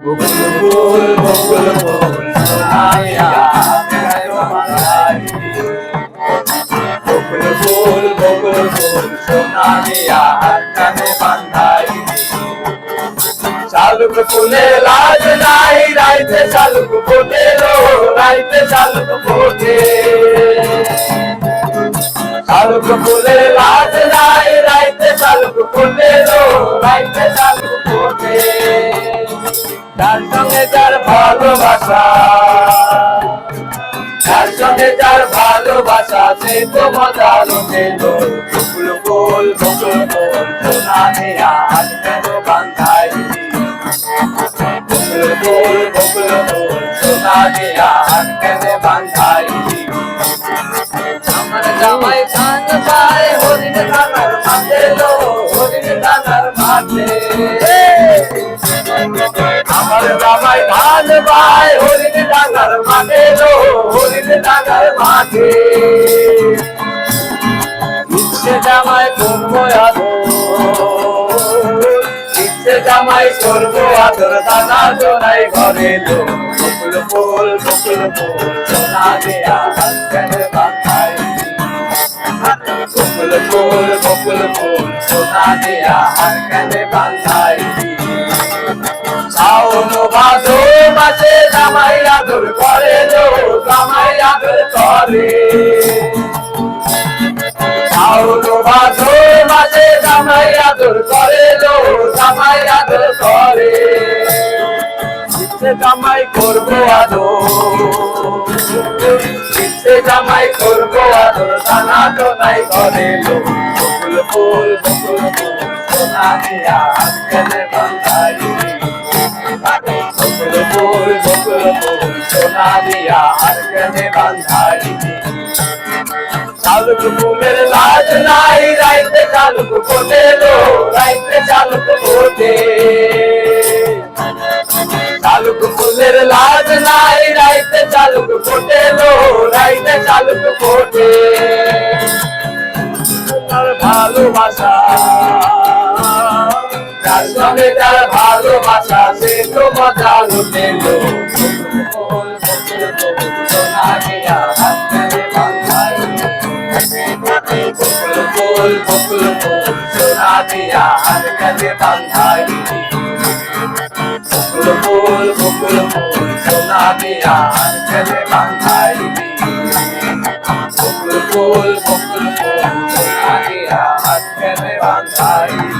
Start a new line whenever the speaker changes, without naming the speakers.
বকুল বকুল ফুল সোনাইয়া বকুল ফুল বকুল ফুল সোনাইয়া কানে বান্ধাই শালুক ফুলে তার সঙ্গে যার ভালোবাসা। তার সঙ্গে যার ভালোবাসা, সে তো মজা লোকেল বকুল ফুল বকুল ফুল, সোনা দেয়া হাত কেন বান্ধাই বকুল ফুল বকুল ফুল বান্ধাই আমার জামাই পায় হরিণ জামাই ধান পায়, হরিণ দানার মাঠে লো হরিণ দানার মাঠে। ইচ্ছে জামাই করব আদর, ইচ্ছে জামাই করব আদর, দানা জোনাই ঘরে লো বকুল ফুল বকুল ফুল, সোনা দেয়া হাত বান্ধাই বকুল ফুল বকুল ফুল, সোনা দেয়া হাত বান্ধাই শাওন করে জামাই আদর করে। মাসে জামাই আদর করে জামাই আদর করে। জামাই করব আদর, ইচ্ছে জামাই করব আদর, দানা তো নাই করে বকুল ফুল বকুল ফুল, সোনা দিয়া বান্ধাই বকুল ফুল বকুল ফুল শালুক ফুলের লাজ নাই, রাইতে শালুক ফোটে লো, রাইতে শালুক ফোটে শালুক ফুলের লাজ নাই, রাইতে শালুক ফোটে লো, রাইতে ফোটে তার ভালোবাসা বদল পেল বকুল বকুল বকুল সোনা দিয়া হাত কাজে বান্ধাই বকুল বকুল বকুল বকুল সোনা দিয়া হাত কাজে বান্ধাই বকুল বকুল বকুল সোনা দিয়া হাত কাজে বান্ধাই